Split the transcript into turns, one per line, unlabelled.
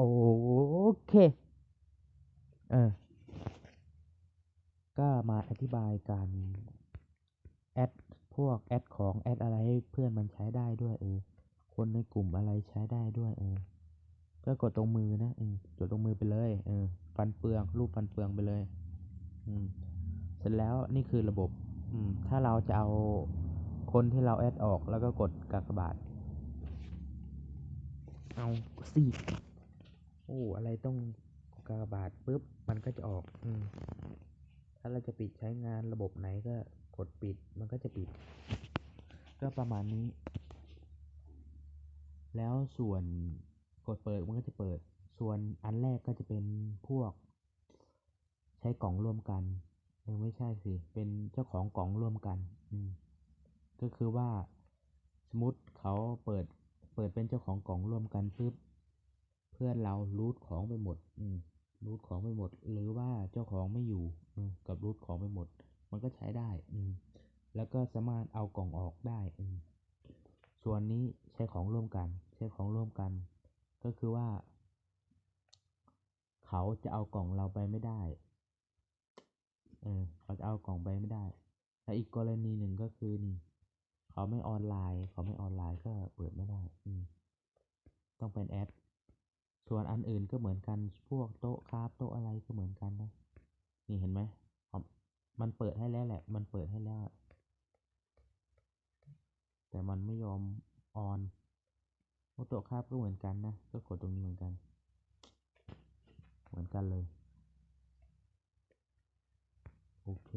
โอเค เออ ก็มาอธิบายการแอดพวกแอดของแอดอะไรให้เพื่อนมันใช้ได้ด้วยเออ คนในกลุ่มอะไรใช้ได้ด้วยเออ ก็กดตรงมือนะเออกดตรงมือไปเลย เออ ฟันเฟือง รูปฟันเฟืองไปเลย อืม เสร็จแล้วนี่คือระบบ อืม ถ้าเราจะเอาคนที่เราแอดออกแล้วก็กดกากบาท เอาสิ โอ้อะไรต้องกากบาทปุ๊บมันก็จะออก อืม ถ้าเราจะปิดใช้งานระบบไหนก็กดปิดมันก็จะปิด ก็ประมาณนี้ แล้วส่วนกดเปิดมันก็จะเปิด ส่วนอันแรกก็จะเป็นพวก ใช้กล่องร่วมกันเออไม่ใช่สิ เป็นเจ้าของกล่องร่วมกันอืมก็คือว่าสมมติเขาเปิดเปิดเป็นเจ้าของกล่องร่วมกันปุ๊บ พื่อนเรารูทของไปหมด อืมรูทของไปหมด หรือว่าเจ้าของไม่อยู่อกับรูทของไปหมด มันก็ใช้ได้ อืมแล้วก็สามารถเอากล่องออกได้อืมส่วนนี้ใช้ของร่วมกัน ใช้ของร่วมกัน ก็คือว่า เขาจะเอากล่องเราไปไม่ได้เออเขาจะเอากล่องไปไม่ได้แต่อีกกรณีหนึ่งก็คือนี่เขาไม่ออนไลน์ เขาไม่ออนไลน์ก็เปิดไม่ได้ อืมต้องเป็นแอด ส่วนอันอื่นก็เหมือนกันพวกโต๊ะคราฟโต๊ะอะไรก็เหมือนกันนะ นี่เห็นไหมมันเปิดให้แล้วแหละ มันเปิดให้แล้ว แต่มันไม่ยอมออนโต๊ะคราฟก็เหมือนกันนะ ก็กดตรงนี้เหมือนกัน เหมือนกันเลย โอเค